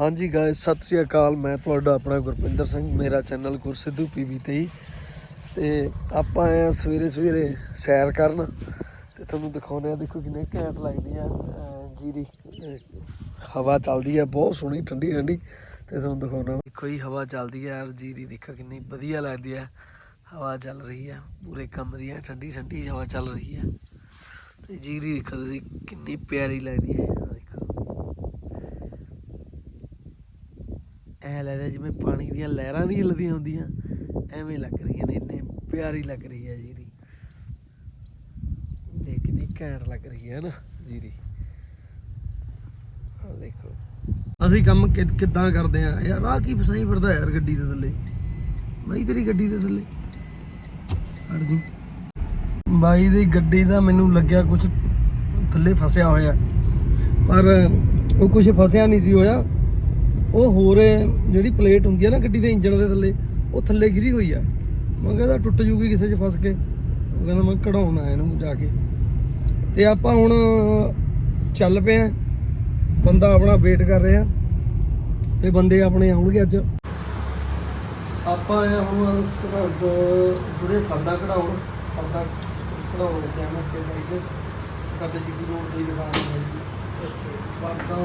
ਹਾਂਜੀ ਗਾਇਸ ਸਤਿ ਸ੍ਰੀ ਅਕਾਲ। ਮੈਂ ਤੁਹਾਡਾ ਆਪਣਾ ਗੁਰਪਿੰਦਰ ਸਿੰਘ, ਮੇਰਾ ਚੈਨਲ ਗੁਰਸਿੱਧੂ ਪੀਵੀ ਤੇ ਤੇ ਆਪਾਂ ਆਏ ਆ ਸਵੇਰੇ ਸਵੇਰੇ ਸੈਰ ਕਰਨ। ਤੇ ਤੁਹਾਨੂੰ ਦਿਖਾਉਂਦੇ ਆ ਦੇਖੋ ਕਿੰਨੇ ਘੈਂਟ ਲੱਗਦੀ ਆ ਜੀਰੀ। ਹਵਾ ਚੱਲਦੀ ਆ, ਬਹੁਤ ਸੋਹਣੀ, ਠੰਡੀ ਠੰਡੀ। ਤੇ ਤੁਹਾਨੂੰ ਦਿਖਾਉਣਾ ਦੇਖੋ ਜੀ, ਹਵਾ ਚੱਲਦੀ ਆ ਯਾਰ ਜੀਰੀ ਦੇਖੋ ਕਿੰਨੀ ਵਧੀਆ ਲੱਗਦੀ ਆ। ਹਵਾ ਚੱਲ ਰਹੀ ਆ, ਪੂਰੇ ਕੰਮ ਦੀ ਆ ਠੰਡੀ ਠੰਡੀ ਹਵਾ ਚੱਲ ਰਹੀ ਆ। ਤੇ ਜੀਰੀ ਦੇਖੋ ਤੁਸੀਂ, ਕਿੰਨੀ ਪਿਆਰੀ ਲੱਗਦੀ ਹੈ ਆਹ ਦੇਖੋ ਐ ਲੱਗਦਾ ਜਿਵੇਂ ਪਾਣੀ ਦੀਆਂ ਲਹਿਰਾਂ ਨਹੀਂ ਹਿੱਲਦੀਆਂ ਹੁੰਦੀਆਂ। ਐਵੇਂ ਲੱਗ ਰਹੀਆਂ ਨੇ, ਇੰਨੇ ਪਿਆਰੀ ਲੱਗ ਰਹੀ ਹੈ ਜੀਰੀ। ਦੇਖ ਕਿੰਨੀ ਘੈਂਟ ਲੱਗ ਰਹੀ ਹੈ ਨਾ ਜੀਰੀ। ਆ ਦੇਖੋ। ਅਸੀਂ ਕੰਮ ਕਿੱਦਾਂ ਕਰਦੇ ਆ ਯਾਰ ਆ ਕੀ ਫਸਾਈ ਫਿਰਦਾ ਯਾਰ ਗੱਡੀ ਦੇ ਥੱਲੇ? ਬਾਈ, ਤੇਰੀ ਗੱਡੀ ਦੇ ਥੱਲੇ। ਹਟ ਜੀ। ਬਾਈ ਦੀ ਗੱਡੀ ਦਾ ਮੈਨੂੰ ਲੱਗਿਆ ਕੁਝ ਥੱਲੇ ਫਸਿਆ ਹੋਇਆ। ਪਰ ਉਹ ਕੁਝ ਫਸਿਆ ਨਹੀਂ ਸੀ ਹੋਇਆ। ਉਹ ਹੋਰ ਜਿਹੜੀ ਪਲੇਟ ਹੁੰਦੀ ਹੈ ਨਾ ਗੱਡੀ ਦੇ ਇੰਜਣ ਦੇ ਥੱਲੇ ਉਹ ਥੱਲੇ ਗਿਰੀ ਹੋਈ ਆ। ਮੈਂ ਕਹਿੰਦਾ ਟੁੱਟ ਜੂਗੀ ਕਿਸੇ 'ਚ ਫਸ ਕੇ। ਉਹ ਕਹਿੰਦਾ ਮੈਂ ਕਢਾਉਣਾ ਇਹਨੂੰ ਜਾ ਕੇ। ਤੇ ਆਪਾਂ ਹੁਣ ਚੱਲ ਪਏ ਆ। ਬੰਦਾ ਆਪਣਾ ਵੇਟ ਕਰ ਰਿਹਾ। ਤੇ ਬੰਦੇ ਆਪਣੇ ਆਉਣਗੇ ਅੱਜ। ਆਪਾਂ ਆਏ ਹਾਂ ਹੁਣ ਸਰਹੱਦ ਥੋੜੇ ਫਰਦਾ ਕਢਾਉਣ। ਫਰਦਾ ਕਢਾਉਣ ਲੱਗਿਆ ਮੈਂ ਇੱਥੇ ਬਾਈ ਸਾਡੇ ਜੀ ਰੋਡ ਦੀ ਦੁਕਾਨ ਹੈ ਫਰਦਾ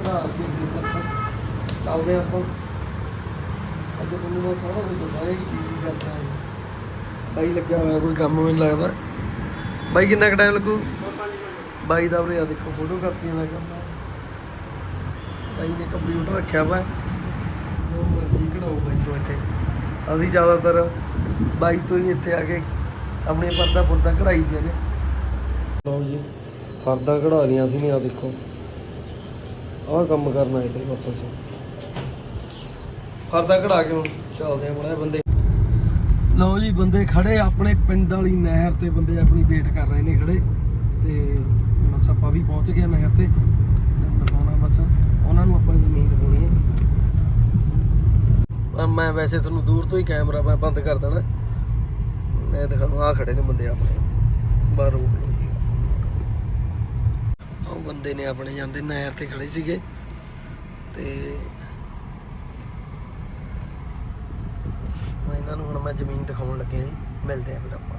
ਕਢਾ ਕੇ ਫਿਰ ਬਸ ਚੱਲਦੇ ਆਪਾਂ ਅੱਜ ਤੁਹਾਨੂੰ ਮੈਂ ਸਾਰਾ ਕੁਝ ਦੱਸਾਂਗਾ ਕਿ ਕੀ ਕੀ ਕਰਦਾ ਹੈ ਬਾਈ ਲੱਗਿਆ ਹੋਇਆ ਕੋਈ ਕੰਮ ਮੈਨੂੰ ਲੱਗਦਾ ਬਾਈ ਕਿੰਨਾ ਕੁ ਟਾਈਮ ਲੱਗੂ ਬਾਈ ਦਾ ਉਰੇ ਆ ਦੇਖੋ ਫੋਟੋ ਕਾਪੀਆਂ ਦਾ ਕੰਮ ਹੈ ਬਾਈ ਨੇ ਕੰਪਿਊਟਰ ਰੱਖਿਆ ਵਾ ਜੋ ਮਰਜ਼ੀ ਕਢਾਓ ਬਾਈ ਤੋਂ ਇੱਥੇ ਅਸੀਂ ਜ਼ਿਆਦਾਤਰ ਬਾਈ ਤੋਂ ਹੀ ਇੱਥੇ ਆ ਕੇ ਆਪਣੀ ਪਰਦਾ ਪੁਰਦਾ ਕਢਾਈ ਦੀਆਂ ਨੇ ਲਓ ਜੀ ਪਰਦਾ ਕਢਾ ਲਈਆਂ ਸੀ ਨੇ ਆ ਦੇਖੋ ਆਹ ਕੰਮ ਕਰਨਾ ਇੱਥੇ ਬਸ ਅਸੀਂ ਪਰਦਾ ਕਢਾ ਕੇ ਹੁਣ ਚੱਲਦੇ ਆ ਬੜਾ ਬੰਦੇ। ਲਓ ਜੀ, ਬੰਦੇ ਖੜੇ ਆਪਣੇ ਪਿੰਡ ਵਾਲੀ ਨਹਿਰ ਤੇ, ਬੰਦੇ ਆਪਣੀ ਵੇਟ ਕਰ ਰਹੇ ਨੇ ਖੜੇ। ਤੇ ਬਸ ਆਪਾਂ ਵੀ ਪਹੁੰਚ ਗਏ ਨਹਿਰ ਤੇ। ਦਿਖਾਉਣਾ ਬਸ। ਉਹਨਾਂ ਨੂੰ ਆਪਾਂ ਜ਼ਮੀਨ ਦਿਖਾਉਣੀ ਹੈ ਮੈਂ ਵੈਸੇ ਤੁਹਾਨੂੰ ਦੂਰ ਤੋਂ ਹੀ ਕੈਮਰਾ ਮੈਂ ਬੰਦ ਕਰ ਦੇਣਾ। ਮੈਂ ਦਿਖਾਉਂ ਆ ਖੜੇ ਨੇ ਬੰਦੇ ਆਪਣੇ। ਬਾਹਰ ਰੋਡ ਉਹ ਬੰਦੇ ਨੇ ਆਪਣੇ ਜਾਂਦੇ ਨਹਿਰ ਤੇ ਖੜੇ ਸੀਗੇ। ਤੇ ਮੈਂ ਇਹਨਾਂ ਨੂੰ ਹੁਣ ਮੈਂ ਜ਼ਮੀਨ ਦਿਖਾਉਣ ਲੱਗਿਆ ਜੀ। ਮਿਲਦੇ ਆ ਫਿਰ ਆਪਾਂ।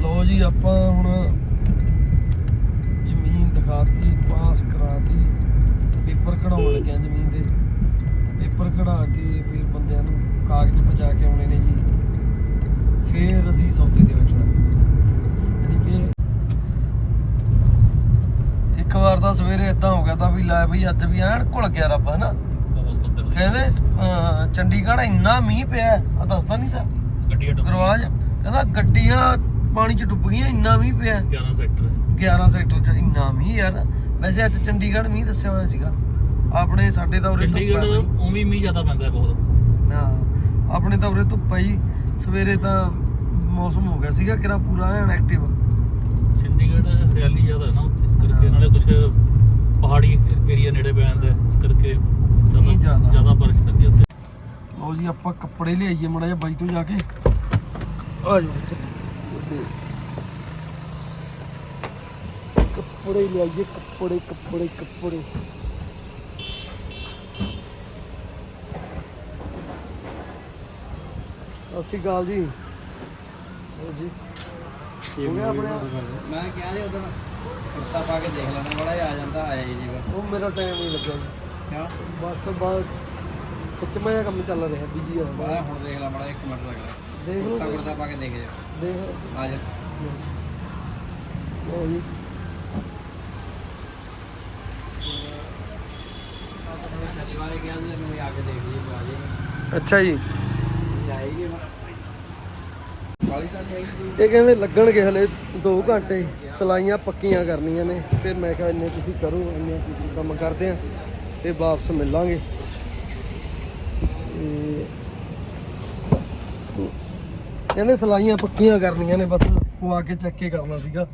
ਲੋ ਜੀ, ਆਪਾਂ ਹੁਣ ਜ਼ਮੀਨ ਦਿਖਾਤੀ, ਪਾਸ ਕਰਾਤੀ, ਪੇਪਰ ਕਢਾਉਣ ਲੱਗਿਆ ਜ਼ਮੀਨ ਦੇ। ਪੇਪਰ ਕਢਾ ਕੇ ਫਿਰ ਬੰਦਿਆਂ ਨੂੰ ਕਾਗਜ਼ ਪਹੁੰਚਾ ਕੇ ਆਉਣੇ ਨੇ ਜੀ। ਫਿਰ ਅਸੀਂ ਸੌਦੇ ਤੇ ਬੈਠਣਾ। ਯਾਨੀ ਕਿ ਇੱਕ ਵਾਰ ਤਾਂ ਸਵੇਰੇ ਇਦਾਂ ਹੋ ਗਿਆ ਤਾਂ ਵੀ ਲੈ ਬਈ, ਅੱਜ ਵੀ ਐਨ ਘੁਲ ਗਿਆ ਰੱਬ, ਹਨਾ? ਕਹਿੰਦੇ ਅਹ, ਚੰਡੀਗੜ੍ਹ ਇੰਨਾ ਮੀਂਹ ਪਿਆ ਆ ਦੱਸਦਾ ਨਹੀਂ ਤਾਂ। ਗੱਡੀਆਂ ਡੁੱਬ ਗੁਰਵਾਜ। ਕਹਿੰਦਾ ਗੱਡੀਆਂ ਪਾਣੀ 'ਚ ਡੁੱਬ ਗਈਆਂ ਇੰਨਾ ਮੀਂਹ ਪਿਆ 11 ਸੈਕਟਰ 11 ਸੈਕਟਰ 'ਚ ਇੰਨਾ ਮੀਂਹ ਯਾਰ। ਵੈਸੇ ਅੱਜ ਚੰਡੀਗੜ੍ਹ ਮੀਂਹ ਦੱਸਿਆ ਹੋਇਆ ਸੀਗਾ। ਆਪਣੇ ਸਾਡੇ ਤਾਂ ਉਰੇ ਧੁੱਪ ਚੰਡੀਗੜ੍ਹ ਹੈ ਬਈ। ਉਵੇਂ ਮੀਂਹ ਜ਼ਿਆਦਾ ਪੈਂਦਾ ਹੈ ਬਹੁਤ। ਹਾਂ ਆਪਣੇ ਤਾਂ ਉਰੇ ਧੁੱਪ ਹੈ ਜੀ। ਸਵੇਰੇ ਤਾਂ ਮੌਸਮ ਹੋ ਗਿਆ ਸੀਗਾ ਕਿਰਾ ਪੂਰਾ ਐਨ ਐਕਟਿਵ ਚੰਡੀਗੜ੍ਹ ਹਰਿਆਲੀ ਜ਼ਿਆਦਾ ਹੈ ਨਾ ਇਸ ਕਰਕੇ ਹਾਂ। ਨਾਲੇ ਕੁਝ ਪਹਾੜੀ ਏਰੀਆ ਨੇੜੇ ਪੈ ਜਾਂਦਾ ਹੈ, ਇਸ ਕਰਕੇ ਮੀਂਹ ਜ਼ਿਆਦਾ। ਜ਼ਿਆਦਾ ਬਰਫ਼ ਪੈਂਦੀ ਉੱਥੇ। ਲਓ ਜੀ ਆਪਾਂ ਕੱਪੜੇ ਲਿਆਈਏ ਮੜਾ ਜਿਹਾ ਬਾਈ ਤੋਂ ਜਾ ਕੇ। ਆ ਜਾਓ ਚੱਲੀਏ ਕੱਪੜੇ ਲਿਆਈਏ ਕੱਪੜੇ ਕੱਪੜੇ ਕੱਪੜੇ। ਸ਼੍ਰੀ ਅਕਾਲ ਜੀ। ਲਓ ਜੀ। ਹੋ ਗਿਆ ਆਪਣੇ ਮੈਂ ਕਿਹਾ ਜੀ ਉਦੋਂ ਕੁਰਤਾ ਪਾ ਕੇ ਦੇਖ ਲੈਣਾ ਬੜਾ ਆ ਜਾਂਦਾ ਆਇਆ ਹੀ ਨਹੀਂ ਗਾ। ਉਹ ਮੇਰਾ ਟਾਈਮ ਨਹੀਂ ਲੱਗਿਆ ਬਸ ਬਾਅਦ ਖਿੱਚਮਾ ਜਿਹਾ ਕੰਮ ਚੱਲ ਰਿਹਾ ਬਿਜ਼ੀ ਆ ਬੜਾ ਹੁਣ ਦੇਖ ਲੈ ਬੜਾ 1 ਮਿੰਟ ਲੱਗਦਾ ਦੇਖ ਲਓ ਕੁਰਤਾ ਪਾ ਕੇ ਦੇਖ ਜਾ। ਦੇਖ। ਆ ਜਾ। ਲਓ ਜੀ। ਸ਼ਨੀਵਾਰੇ ਗਿਆ ਜੀ ਮੈਨੂੰ ਆ ਕੇ ਦੇਖ ਲਈ ਆ ਜੀ ਅੱਛਾ ਜੀ। ਆਈ ਇਹ ਕਹਿੰਦੇ ਲੱਗਣਗੇ ਹਲੇ 2 ਘੰਟੇ ਸਲਾਈਆਂ ਪੱਕੀਆਂ ਕਰਨੀਆਂ ਨੇ। ਫਿਰ ਮੈਂ ਕਿਹਾ ਇੰਨੇ ਤੁਸੀਂ ਕਰੋ ਇੰਨੇ ਤੁਸੀਂ ਕੰਮ ਕਰਦੇ ਆ। ਤੇ ਵਾਪਸ ਮਿਲਾਂਗੇ। ਕਹਿੰਦੇ ਸਲਾਈਆਂ ਪੱਕੀਆਂ ਕਰਨੀਆਂ ਨੇ ਬਸ ਪਵਾ ਕੇ ਚੈੱਕ ਕੇ ਕਰਨਾ ਸੀਗਾ।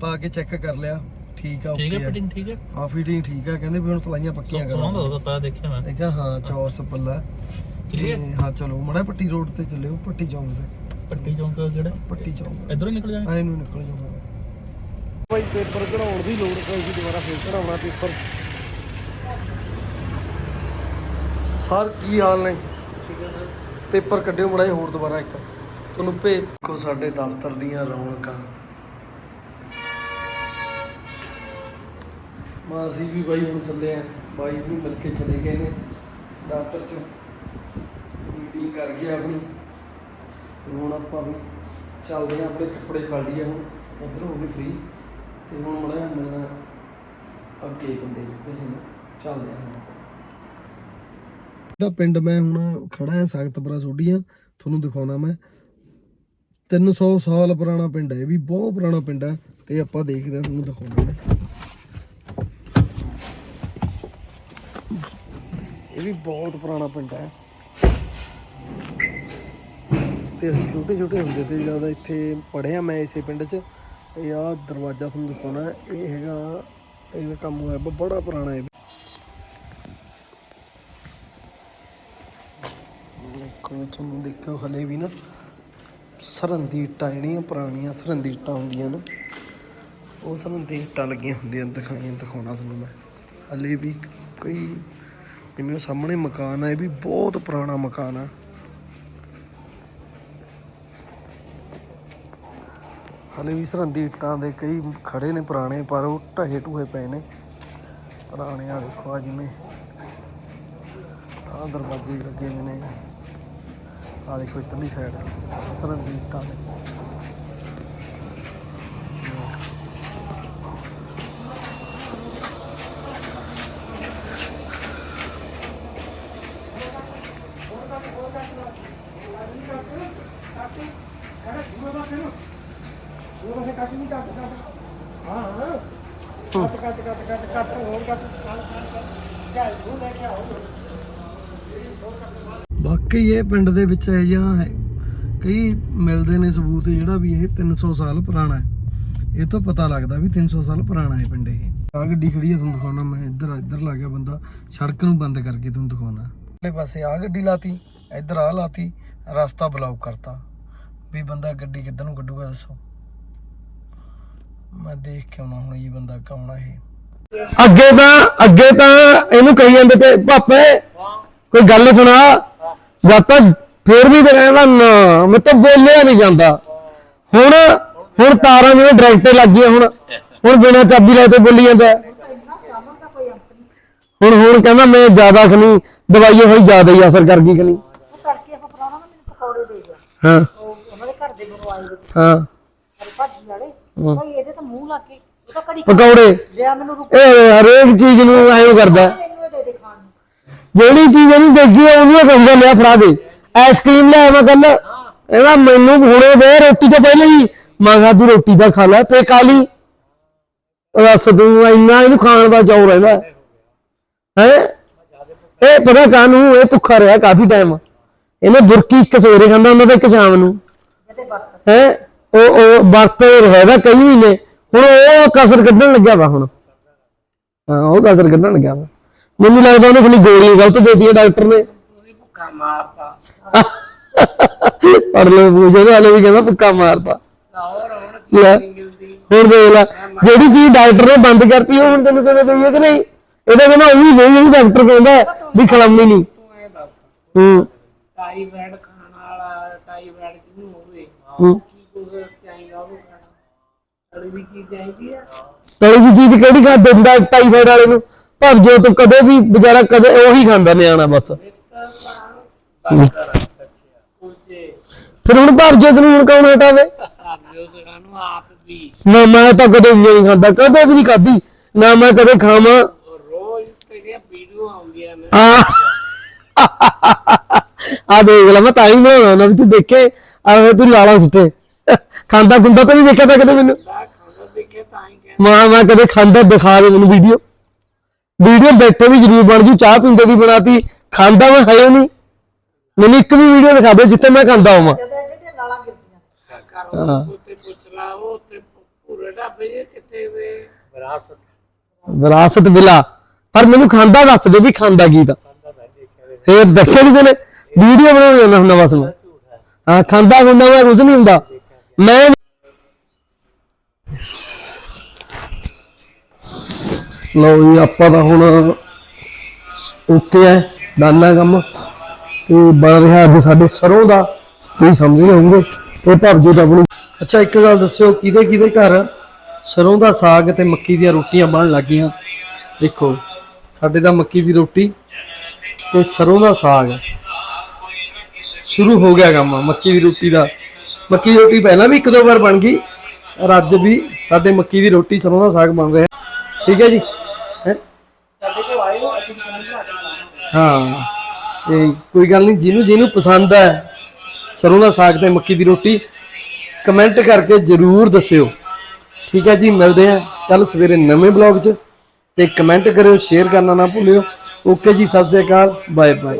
ਪਾ ਕੇ ਚੈੱਕ ਕਰ ਲਿਆ। ਠੀਕ ਆ ਠੀਕ ਹੈ ਫਿਟਿੰਗ ਠੀਕ ਹੈ ਹਾਂ ਫਿਟਿੰਗ ਠੀਕ ਆ। ਕਹਿੰਦੇ ਵੀ ਹੁਣ ਸਲਾਈਆਂ ਪੱਕੀਆਂ ਸੋਹਣਾ ਕਰਨਾ ਦਾ ਪਾ ਦੇਖਿਆ ਮੈਂ। ਦੇਖਿਆ ਹਾਂ ਚੌਰਸ ਪੱਲਾ? ਤੇ ਹਾਂ ਚਲੋ ਮੜਾ ਪੱਟੀ ਰੋਡ ਤੇ ਚੱਲਿਓ ਪੱਟੀ ਚੌਂਕ ਤੇ। ਪੱਟੀ ਚੌਂਕ ਕਿਹੜਾ? ਪੱਟੀ ਚੌਂਕ। ਇਧਰੋਂ ਨਿਕਲ ਜਾਣਾ? ਐ ਨੂੰ ਨਿਕਲ ਜਾਊਗਾ। ਭਾਈ ਪੇਪਰ ਕਢਾਉਣ ਦੀ ਲੋੜ ਪਈ ਸੀ ਦੁਬਾਰਾ ਫੇਰ ਕਢਾਉਣਾ ਪੇਪਰ। ਸਰ, ਕੀ ਹਾਲ ਨੇ? ਪੇਪਰ ਕੱਢਿਓ ਮੜਾ ਹੋਰ ਦੁਬਾਰਾ ਇੱਕ। ਤੁਹਾਨੂੰ ਭੇਜੋ ਸਾਡੇ ਦਫ਼ਤਰ ਦੀਆਂ ਰੌਣਕਾਂ। ਮਾ ਅਸੀਂ ਵੀ ਬਾਈ ਹੁਣ ਚੱਲੇ ਆ। ਬਾਈ ਵੀ ਮਿਲ ਕੇ ਚਲੇ ਗਏ ਨੇ ਦਫ਼ਤਰ ਚ। ਮੀਟਿੰਗ ਕਰ ਗਏ ਆਪਣੀ। ਤੇ ਹੁਣ ਆਪਾਂ ਵੀ ਚੱਲਦੇ ਆ, ਆਪਣੇ ਕੱਪੜੇ ਫੜ ਲਈਏ ਹੁਣ। ਇੱਧਰ ਹੋ ਗਏ ਫ੍ਰੀ ਤੇ ਹੁਣ ਮੜਾ ਮਿਲਣਾ ਅੱਗੇ ਬੰਦੇ ਨੂੰ, ਕਿਸੇ ਨੂੰ। ਚੱਲਦੇ ਆ ਹੁਣ ਜਿਹੜਾ ਪਿੰਡ ਮੈਂ ਹੁਣ ਖੜਾ ਹਾਂ ਸਖਤਪੁਰਾ ਸੋਢੀਆਂ, ਤੁਹਾਨੂੰ ਦਿਖਾਉਣਾ ਮੈਂ। 300 ਸਾਲ ਪੁਰਾਣਾ ਪਿੰਡ ਹੈ, ਇਹ ਵੀ ਬਹੁਤ ਪੁਰਾਣਾ ਪਿੰਡ ਹੈ, ਤੇ ਆਪਾਂ ਦੇਖਦੇ ਹਾਂ, ਤੁਹਾਨੂੰ ਦਿਖਾਉਣਾ ਮੈਂ। ਇਹ ਵੀ ਬਹੁਤ ਪੁਰਾਣਾ ਪਿੰਡ ਹੈ। ਤੇ ਅਸੀਂ ਛੋਟੇ ਛੋਟੇ ਹੁੰਦੇ ਤੇ ਜਦੋਂ ਇੱਥੇ ਪੜ੍ਹਿਆ ਮੈਂ ਇਸੇ ਪਿੰਡ 'ਚ। ਇਹ ਆ ਦਰਵਾਜ਼ਾ ਤੁਹਾਨੂੰ ਦਿਖਾਉਣਾ, ਇਹ ਹੈਗਾ ਇਹਦਾ ਕੰਮ ਹੋਇਆ ਬੜਾ ਪੁਰਾਣਾ ਹੈ। ਦੇਖੋ ਤੁਹਾਨੂੰ ਦੇਖੋ ਹਲੇ ਵੀ ਨਾ ਸਰਹੰਦੀ ਇੱਟਾਂ ਜਿਹੜੀਆਂ ਪੁਰਾਣੀਆਂ ਸਰਹੰਦੀ ਇੱਟਾਂ ਹੁੰਦੀਆਂ ਨੇ, ਉਹ ਸਰਹੰਦੀ ਇੱਟਾਂ ਲੱਗੀਆਂ ਹੁੰਦੀਆਂ ਦਿਖਾਈਆਂ, ਦਿਖਾਉਣਾ ਤੁਹਾਨੂੰ ਮੈਂ। ਹਲੇ ਵੀ ਕਈ ਜਿਵੇਂ ਸਾਹਮਣੇ ਮਕਾਨ ਹੈ ਇਹ ਵੀ ਬਹੁਤ ਪੁਰਾਣਾ ਮਕਾਨ ਆ। ਹਲੇ ਵੀ ਸਰਹੰਦੀ ਇੱਟਾਂ ਦੇ ਕਈ ਖੜੇ ਨੇ ਪੁਰਾਣੇ, ਪਰ ਉਹ ਢਹੇ ਢੂਹੇ ਪਏ ਨੇ। ਪੁਰਾਣੇ ਆ ਦੇਖੋ ਆ ਜਿਵੇਂ। ਆ ਦਰਵਾਜ਼ੇ ਲੱਗੇ ਹੋਏ ਨੇ। ਆ ਦੇਖੋ ਇਤਨੀ ਸਾਈਡ ਸਰਹੰਦੀ ਇੱਟਾਂ ਨੇ ਬਾਕੀ ਇਹ ਪਿੰਡ ਦੇ ਵਿੱਚ ਇਹ ਜਿਹਾ ਹੈ। ਕਈ ਮਿਲਦੇ ਨੇ ਸਬੂਤ ਜਿਹੜਾ ਵੀ ਇਹ 300 ਸਾਲ ਪੁਰਾਣਾ ਹੈ। ਇਹ ਤੋਂ ਪਤਾ ਲੱਗਦਾ ਵੀ 300 ਸਾਲ ਪੁਰਾਣਾ ਹੈ ਪਿੰਡ ਇਹ। ਆ ਗੱਡੀ ਖੜੀ ਹੈ ਤੁਹਾਨੂੰ ਦਿਖਾਉਣਾ, ਮੈਂ ਇੱਧਰ ਇੱਧਰ ਲਾ ਗਿਆ ਬੰਦਾ। ਸੜਕ ਨੂੰ ਬੰਦ ਕਰਕੇ ਤੁਹਾਨੂੰ ਦਿਖਾਉਣਾ। ਅਗਲੇ ਪਾਸੇ ਆ ਗੱਡੀ ਲਾਤੀ, ਇੱਧਰ ਆ ਲਾਤੀ, ਰਸਤਾ ਬਲੌਕ ਕਰਤਾ। ਵੀ ਬੰਦਾ ਗੱਡੀ ਕਿੱਧਰ ਨੂੰ ਕੱਢੂਗਾ ਦੱਸੋ। ਮੈਂ ਦੇਖ ਕੇ ਆਉਣਾ ਹੁਣ ਇਹ ਬੰਦਾ ਕੌਣ ਆ ਇਹ। ਅੱਗੇ ਤਾਂ ਅੱਗੇ ਤਾਂ ਇਹਨੂੰ ਕਹੀ ਜਾਂਦੇ ਤੇ ਭਾਪੇ ਕੋਈ ਗੱਲ ਸੁਣਾ। ਜਦ ਤੱਕ ਫੇਰ ਵੀ ਤੇ ਕਹਿੰਦਾ ਨਾ ਮੈਂ ਤਾਂ ਬੋਲਿਆ ਨਹੀਂ ਜਾਂਦਾ। ਹੁਣ ਹੁਣ ਤਾਰਾਂ ਜਿਵੇਂ ਡਾਇਰੈਕਟ ਲੱਗ ਗਈਆਂ ਹੁਣ ਹੁਣ ਬਿਨਾਂ ਚਾਬੀ ਲਾਏ ਤੇ ਬੋਲੀ ਜਾਂਦਾ। ਹੁਣ ਹੁਣ ਕਹਿੰਦਾ ਮੈਂ ਜ਼ਿਆਦਾ ਖਣੀ ਦਵਾਈ ਹੋਈ ਜ਼ਿਆਦਾ ਹੀ ਅਸਰ ਕਰ ਗਈ ਖਣੀ ਤੜਕੇ ਆਪਾਂ ਪਰਾਉਣਾ ਮੈਨੂੰ ਪਕੌੜੇ ਦੇ ਗਿਆ ਹਾਂ। ਉਹ ਉਹਨਾਂ ਦੇ ਘਰ ਦੇ ਬਣਵਾਏ ਦੇ ਹਾਂ। ਹਰੀ ਭਾਜੀ ਵਾਲੇ ਭਾਈ ਇਹਦੇ ਤਾਂ ਮੂੰਹ ਲਾ ਕੇ ਉਹ ਤਾਂ ਕੜੀ ਪਕੌੜੇ। ਲਿਆ ਮੈਨੂੰ ਰੁਕ ਇਹ ਹਰੇਕ ਚੀਜ਼ ਨੂੰ ਐਂ ਕਰਦਾ ਹੈ। ਮੈਨੂੰ ਇਹ ਦੇ ਦੇ ਖਾਣ ਨੂੰ ਜਿਹੜੀ ਚੀਜ਼ ਇਹਨੂੰ ਦੇਖੀ ਹੈ ਉਹਨੂੰ ਕਹਿੰਦਾ ਲਿਆ ਫੜਾ ਦੇ। ਆਈਸਕ੍ਰੀਮ ਲਿਆ ਮੈਂ ਕੱਲ ਇਹਦਾ ਮੈਨੂੰ ਹੁਣੇ ਦੇ, ਰੋਟੀ ਤੋਂ ਪਹਿਲਾਂ ਹੀ। ਮੈਂ ਕਿਹਾ, ਤੂੰ ਰੋਟੀ ਦਾ ਖਾ ਲੈ ਤੇ ਕਾਲੀ ਬਸ ਤੂੰ ਇੰਨਾ ਇਹਨੂੰ ਖਾਣ ਦਾ ਚਾਉ ਰਹਿੰਦਾ ਹੈ? ਇਹ ਪਤਾ ਕਾਨੂੰ ਇਹ ਭੁੱਖਾ ਰਿਹਾ ਕਾਫੀ ਟਾਈਮ ਇਹਨੇ ਬੁਰਕੀ ਇੱਕ ਸਵੇਰੇ ਖਾਂਦਾ ਹੁੰਦਾ ਤੇ ਇੱਕ ਸ਼ਾਮ ਨੂੰ। ਜਦੇ ਹੈ? ਉਹ ਉਹ ਵਰਤ ਰਹੇਗਾ ਕਈ ਮਹੀਨੇ। ਹੁਣ ਉਹ ਕਸਰ ਕੱਢਣ ਲੱਗਿਆ ਵਾ ਹੁਣ। ਹਾਂ, ਉਹ ਕਸਰ ਕੱਢਣ ਲੱਗਿਆ ਵਾ। ਮੈਨੂੰ ਲੱਗਦਾ ਉਹਨੇ ਖਣੀ ਗੋਲੀਆਂ ਗਲਤ ਦੇਤੀਆਂ ਡਾਕਟਰ ਨੇ। ਭੁੱਖਾ ਮਾਰਤਾ। ਪੜ ਲੋ ਪੁੱਛੇ ਹਾਲੇ ਵੀ ਕਹਿੰਦਾ ਭੁੱਕਾ ਮਾਰਤਾ। ਹੋਰ ਲੈ ਦੇਖ ਲੈ ਜਿਹੜੀ ਚੀਜ਼ ਡਾਕਟਰ ਨੇ ਬੰਦ ਕਰਤੀ ਉਹ ਹੁਣ ਤੈਨੂੰ ਕਿਵੇਂ ਦਈਏ ਕਿ ਨਹੀਂ? ਇਹਦਾ ਕਹਿੰਦਾ ਉਹ ਵੀ ਨਹੀਂ ਜਿਹੜੀ ਡਾਕਟਰ ਕਹਿੰਦਾ ਵੀ ਖੜਮਣੀ ਨਹੀਂ। ਤੂੰ ਇਹ ਦੱਸ। ਹੂੰ। ਟਾਈਫਾਇਡ ਖਾਣ ਵਾਲਾ ਟਾਈਫਾਇਡ ਜਿਹਨੂੰ ਹੋਵੇ? ਹੂੰ। ਕੀ ਕੁਝ ਚਾਹੀਦਾ ਉਹ ਖਾਣਾ? ਅੜੀ ਵੀ ਕੀ ਚਾਹੀਦੀ ਆ? ਤਲੀ ਦੀ ਚੀਜ਼ ਕਿਹੜੀ ਖਾ ਦਿੰਦਾ ਟਾਈਫਾਇਡ ਵਾਲੇ ਨੂੰ। ਪਰ ਜੋ ਤੂੰ ਕਦੇ ਵੀ ਵਿਚਾਰਾ ਕਦੇ ਉਹੀ ਖਾਂਦਾ ਨਿਆਣਾ ਬਸ। ਫਿਰ ਹੁਣ ਭਰ ਜੋ ਤੈਨੂੰ ਹੁਣ ਕੌਣ ਹਟਾਵੇ? ਨੂੰ ਮੈਂ ਤਾਂ ਕਦੇ ਵੀ ਨਹੀਂ ਖਾਂਦਾ ਕਦੇ ਵੀ ਨਹੀਂ ਖਾਧੀ ਨਾ ਮੈਂ ਕਦੇ ਖਾਵਾਂ। ਰੋਜ਼ ਤੇਰੀਆਂ ਵੀਡੀਓ ਆਉਂਦੀਆਂ ਨੇ ਆ ਦੇਖ ਲੈ ਮੈਂ ਤਾਂ ਹੀ ਬਣਾਉਣਾ ਨਾ ਵੀ ਤੂੰ ਦੇਖੇ ਆ ਤੂੰ ਲਾਲਾ ਸਿੱਟੇ। ਖਾਂਦਾ ਗੁੰਦਾ ਤਾਂ ਨਹੀਂ ਦੇਖਿਆ ਤਾਂ ਕਦੇ ਮੈਨੂੰ? ਮੈਂ ਖਾਣਾ ਦੇਖੇ ਤਾਂ ਹੀ ਕਹਿੰਦਾ ਮਾਂ ਮੈਂ ਕਦੇ ਖਾਂਦਾ ਦਿਖਾ ਦੇ ਮੈਨੂੰ ਵੀਡੀਓ ਵੀਡੀਓ ਬੈਠੇ ਦੀ ਜ਼ਰੂਰ ਬਣ ਜੂ ਚਾਹ ਪੀਂਦੇ ਦੀ ਬਣਾਤੀ ਖਾਂਦਾ ਮੈਂ ਹੈ ਨਹੀਂ। ਮੈਨੂੰ ਇੱਕ ਵੀ ਵੀਡੀਓ ਦਿਖਾ ਦੇ ਜਿੱਥੇ ਮੈਂ ਖਾਂਦਾ ਹਾਂ ਜਦੇ ਜਿਹੜੇ ਲਾਲਾਂ ਗਿਰਦੀਆਂ। ਕਰ ਉੱਤੇ ਪੁੱਛ ਲਾ ਉਹ ਤੇ ਪੂਰੇ ਢਾਬੇ ਜਿਹੇ ਕਿੱਥੇ ਵੇ। ਵਿਰਾਸਤ। ਵਿਰਾਸਤ ਬਿਲਾ ਪਰ ਮੈਨੂੰ ਖਾਂਦਾ ਦੱਸ ਦੇ ਵੀ ਖਾਂਦਾ ਕੀ ਤਾਂ। ਫੇਰ ਦੇਖਿਆ ਕਿਸੇ ਨੇ ਵੀਡੀਓ ਬਣਾਉਣੀ ਜਾਂਦਾ ਹੁੰਦਾ ਬਸ ਮੈਂ ਹਾਂ। ਖਾਂਦਾ ਹੁੰਦਾ ਮੈਂ ਕੁਝ ਨਹੀਂ ਹੁੰਦਾ। ਮੈਂ ਲਓ ਜੀ, ਆਪਾਂ ਤਾਂ ਹੁਣ ਓਕੇ ਹੈ ਦਾਨਾ ਕੰਮ। ਤੇ ਬਣ ਰਿਹਾ ਅੱਜ ਸਾਡੇ ਸਰੋਂ ਦਾ। ਤੁਸੀਂ ਸਮਝਦੇ ਹੋਵੋਗੇ ਤੇ ਭਵਜੋਤ ਆਪਣੀ ਅੱਛਾ, ਇੱਕ ਗੱਲ ਦੱਸਿਓ, ਕਿਹਦੇ ਕਿਹਦੇ ਘਰ ਸਰੋਂ ਦਾ ਸਾਗ ਤੇ ਮੱਕੀ ਦੀਆਂ ਰੋਟੀਆਂ ਬਣਨ ਲੱਗੀਆਂ? ਦੇਖੋ, ਸਾਡੇ ਤਾਂ ਮੱਕੀ ਦੀ ਰੋਟੀ ਤੇ ਸਰੋਂ ਦਾ ਸਾਗ। ਸ਼ੁਰੂ ਹੋ ਗਿਆ ਕੰਮ, ਮੱਕੀ ਦੀ ਰੋਟੀ ਦਾ। ਮੱਕੀ ਦੀ ਰੋਟੀ ਪਹਿਲਾਂ ਵੀ ਇੱਕ ਦੋ ਵਾਰ ਬਣ ਗਈ। ਔਰ ਅੱਜ ਵੀ ਸਾਡੇ ਮੱਕੀ ਦੀ ਰੋਟੀ, ਸਰੋਂ ਦਾ ਸਾਗ ਬਣ ਰਿਹਾ। ਠੀਕ ਹੈ ਜੀ? ਹਾਂ ਤੇ ਕੋਈ ਗੱਲ ਨਹੀਂ, ਜਿਹਨੂੰ ਜਿਹਨੂੰ ਪਸੰਦ ਹੈ, ਸਰੋਂ ਦਾ ਸਾਗ ਤੇ ਮੱਕੀ ਦੀ ਰੋਟੀ ਕਮੈਂਟ ਕਰਕੇ ਜਰੂਰ ਦੱਸਿਓ। ਠੀਕ ਹੈ ਜੀ, ਮਿਲਦੇ ਆ ਕੱਲ ਸਵੇਰੇ ਨਵੇਂ ਬਲੌਗ 'ਚ, ਤੇ ਕਮੈਂਟ ਕਰਿਓ ਸ਼ੇਅਰ ਕਰਨਾ ਨਾ ਭੁੱਲਿਓ। ਓਕੇ ਜੀ, ਸਤਿ ਸ੍ਰੀ ਅਕਾਲ ਬਾਏ ਬਾਏ